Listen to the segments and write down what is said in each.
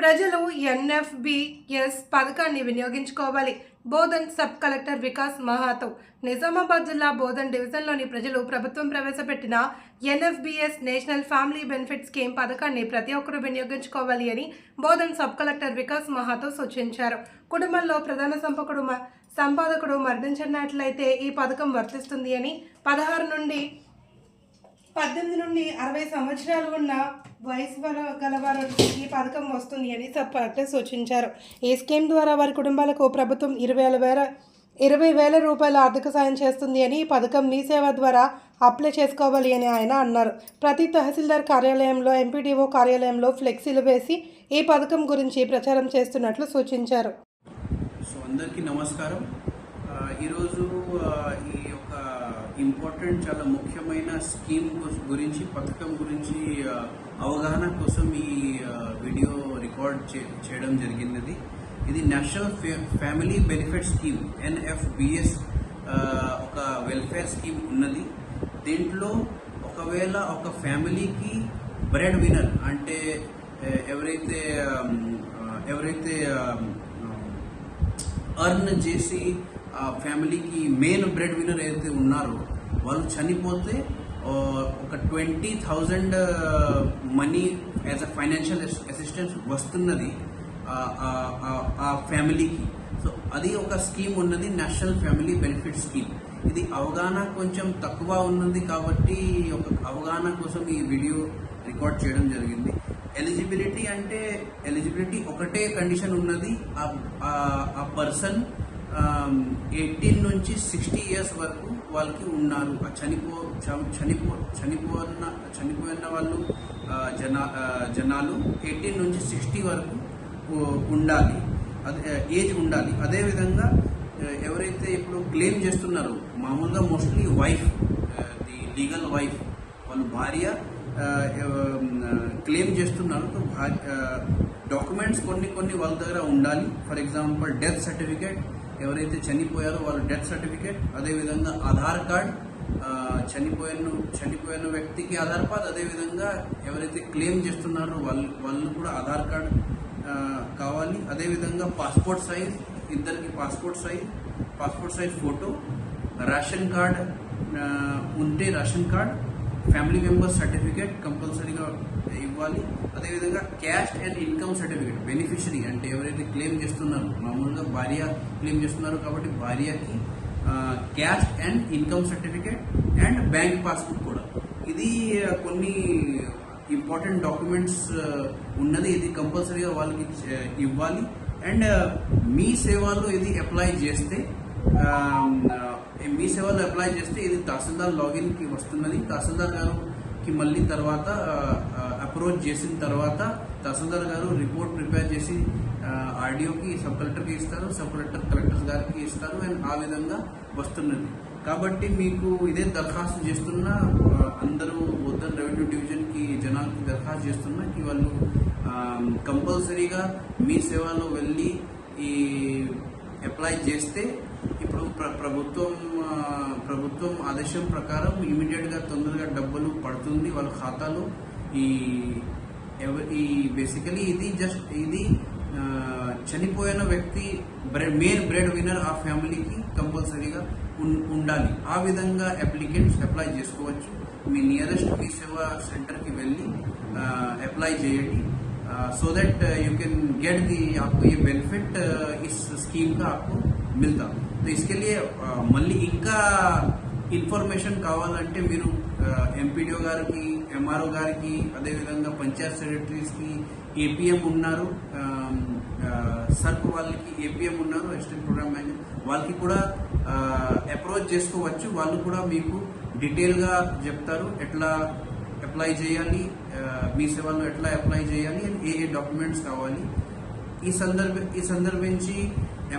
ప్రజలు ఎన్ఎఫ్బిఎస్ పథకాన్ని వినియోగించుకోవాలి. బోధన్ సబ్ కలెక్టర్ వికాస్ మహాతో నిజామాబాద్ జిల్లా బోధన్ డివిజన్లోని ప్రజలు ప్రభుత్వం ప్రవేశపెట్టిన NFBS national family benefit scheme పథకాన్ని ప్రతి ఒక్కరూ వినియోగించుకోవాలి అని బోధన్ సబ్ కలెక్టర్ వికాస్ మహాతో సూచించారు. కుటుంబంలో ప్రధాన సంపకుడు సంపాదకుడు మరణించినట్లయితే ఈ పథకం వర్తిస్తుంది అని పదహారు నుండి పద్దెనిమిది నుండి అరవై సంవత్సరాలు ఉన్న వయసు వల- గలవారు ఈ పథకం వస్తుంది అని సబ్ సూచించారు. ఈ స్కీమ్ ద్వారా వారి కుటుంబాలకు ప్రభుత్వం ఇరవై వేల ఇరవై వేల రూపాయల ఆర్థిక సాయం చేస్తుంది అని ఈ పథకం మీ సేవ ద్వారా అప్లై చేసుకోవాలి అని ఆయన అన్నారు. ప్రతి తహసీల్దార్ కార్యాలయంలో ఎంపీడీఓ కార్యాలయంలో ఫ్లెక్సీలు వేసి ఈ పథకం గురించి ప్రచారం చేస్తున్నట్లు సూచించారు. సో అందరికీ నమస్కారం. ఈరోజు ఈ యొక్క ఇంపార్టెంట్ చాలా ముఖ్యమైన స్కీమ్ గురించి పథకం గురించి అవగాహన కోసం ఈ వీడియో రికార్డ్ చే- చేయడం జరిగినది. ఇది national family benefit scheme NFBS ఒక వెల్ఫేర్ స్కీమ్ ఉన్నది. దీంట్లో ఒకవేళ ఒక ఫ్యామిలీకి బ్రెడ్ వినర్ అంటే ఎవరైతే ఎవరైతే అర్న్ చేసి ఆ ఫ్యామిలీకి మెయిన్ బ్రెడ్ విన్నర్ ఏదైతే ఉన్నారో వాళ్ళు చనిపోతే ఒక twenty thousand money as a financial assistance వస్తున్నది ఆ- ఫ్యామిలీకి సో అది ఒక స్కీమ్ ఉన్నది నేషనల్ ఫ్యామిలీ బెనిఫిట్ స్కీమ్ ఇది అవగాహన కొంచెం తక్కువ ఉన్నది కాబట్టి ఒక అవగాహన కోసం ఈ వీడియో రికార్డ్ చేయడం జరిగింది. ఎలిజిబిలిటీ అంటే ఎలిజిబిలిటీ ఒకటే కండిషన్ ఉన్నది. ఆ పర్సన్ ఎయిటీన్ నుంచి సిక్స్టీ ఇయర్స్ వరకు వాళ్ళకి ఉన్నారు. చనిపో చ- చనిపో చనిపోయిన చనిపోయిన వాళ్ళు జనా జనాలు ఎయిటీన్ నుంచి సిక్స్టీ వరకు ఉండాలి. అదే ఏజ్ ఉండాలి. అదేవిధంగా ఎవరైతే ఇప్పుడు క్లెయిమ్ చేస్తున్నారో మామూలుగా mostly wife the legal wife వాళ్ళు భార్య క్లెయిమ్ చేస్తున్నారు. డాక్యుమెంట్స్ కొన్ని కొన్ని వాళ్ళ దగ్గర ఉండాలి. ఫర్ ఎగ్జాంపుల్ డెత్ సర్టిఫికేట్ ఎవరైతే చనిపోయారో వాళ్ళ డెత్ సర్టిఫికేట్ అదేవిధంగా ఆధార్ కార్డ్ చనిపోయిన చనిపోయిన వ్యక్తికి ఆధార్ కార్డ్ అదేవిధంగా ఎవరైతే క్లెయిమ్ చేస్తున్నారో వాళ్ళు వాళ్ళు కూడా ఆధార్ కార్డ్ కావాలి. అదేవిధంగా పాస్పోర్ట్ సైజ్ ఇద్దరికి passport size passport size photo ration card ఉంటే ration card family member certificate కంపల్సరీగా ఇవ్వాలి. అదేవిధంగా caste and income certificate beneficiary అంటే ఎవరైతే క్లెయిమ్ చేస్తున్నారో మామూలుగా భార్య క్లెయిమ్ చేస్తున్నారు కాబట్టి భార్యకి caste and income certificate and bank passbook కూడా. ఇది కొన్ని ఇంపార్టెంట్ డాక్యుమెంట్స్ ఉన్నది. ఇది కంపల్సరీగా వాళ్ళకి ఇవ్వాలి. అండ్ మీ సేవలో ఇది అప్లై చేస్తే మీ సేవలు అప్లై చేస్తే ఇది తహసీల్దార్ లాగిన్కి వస్తున్నది తహసీల్దార్ గారుకి మళ్ళీ తర్వాత uh, uh, అప్రోచ్ చేసిన తర్వాత తహసీల్దార్ గారు రిపోర్ట్ ప్రిపేర్ చేసి ఆర్డీఓకి సబ్ కలెక్టర్కి ఇస్తారు సబ్ కలెక్టర్ కలెక్టర్ గారికి ఇస్తారు అండ్ ఆ విధంగా వస్తున్నది కాబట్టి మీకు ఇదే దరఖాస్తు చేస్తున్న uh, అందరూ ఉత్తర రెవెన్యూ డివిజన్కి జనాలకి దరఖాస్తు చేస్తున్న వాళ్ళు um, కంపల్సరీగా మీ సేవలో వెళ్ళి ఈ అప్లై చేస్తే ఇప్పుడు ప్ర- ప్రభుత్వం ప్రభుత్వం ఆదేశం ప్రకారం ఇమీడియట్గా తొందరగా డబ్బులు పడుతుంది వాళ్ళ ఖాతాలో. ఈ ఈ బేసికలీ ఇది జస్ట్ ఇది చనిపోయిన వ్యక్తి బ్రెడ్ మెయిన్ బ్రెడ్ విన్నర్ ఆ ఫ్యామిలీకి కంపల్సరీగా ఉండాలి. ఆ విధంగా అప్లికెంట్స్ అప్లై చేసుకోవచ్చు. మీ నియరెస్ట్ మీ సేవా సెంటర్కి వెళ్ళి అప్లై చేయండి. so that you can get the आपको ये बेनिफिट इस स्कीम का आपको मिलता तो इसके लिए uh, మళ్ళీ ఇంకా ఇన్ఫర్మేషన్ కావాలంటే మీరు ఎంపీడీఓ గారికి ఎంఆర్ఓ గారికి అదేవిధంగా పంచాయత్ సెక్రటరీస్కి ఏపీఎం ఉన్నారు సర్ప్ వాళ్ళకి ఏపీఎం ఉన్నారు అసిస్టెంట్ ప్రోగ్రామ్ మేనేజర్ వాళ్ళకి కూడా అప్రోచ్ చేసుకోవచ్చు వాళ్ళు కూడా మీకు డీటెయిల్గా చెప్తారు ఎట్లా అప్లై చేయాలి మీ సేవలో ఎట్లా అప్లై చేయాలి అండ్ ఏ ఏ డాక్యుమెంట్స్ కావాలి. ఈ సందర్భ ఈ సందర్భించి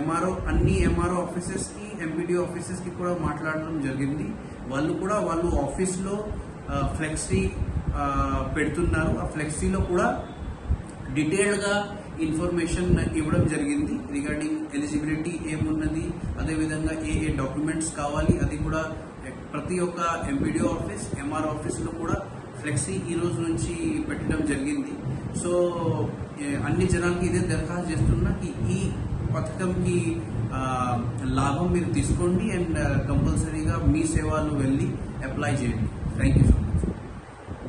ఎంఆర్ఓ అన్ని ఎంఆర్ఓ ఆఫీసెస్కి ఎంపీడీ ఆఫీసెస్కి కూడా మాట్లాడడం జరిగింది. వాళ్ళు కూడా వాళ్ళు ఆఫీస్లో ఫ్లెక్సీ పెడుతున్నారు. ఆ ఫ్లెక్సీలో కూడా డీటెయిల్డ్గా ఇన్ఫర్మేషన్ ఇవ్వడం జరిగింది. రిగార్డింగ్ ఎలిజిబిలిటీ ఏమున్నది అదేవిధంగా ఏ ఏ డాక్యుమెంట్స్ కావాలి అది కూడా ప్రతి ఒక్క ఎంపీడీ ఆఫీస్ ఎంఆర్ ఆఫీస్లో కూడా ఫ్లెక్సీ ఈ రోజు నుంచి పెట్టడం జరిగింది. సో అన్ని జనాలకి ఇదే దరఖాస్తు చేస్తున్నా ఈ పథకంకి లాభం మీరు తీసుకోండి అండ్ కంపల్సరీగా మీ సేవలు వెళ్ళి అప్లై చేయండి. Thank you so much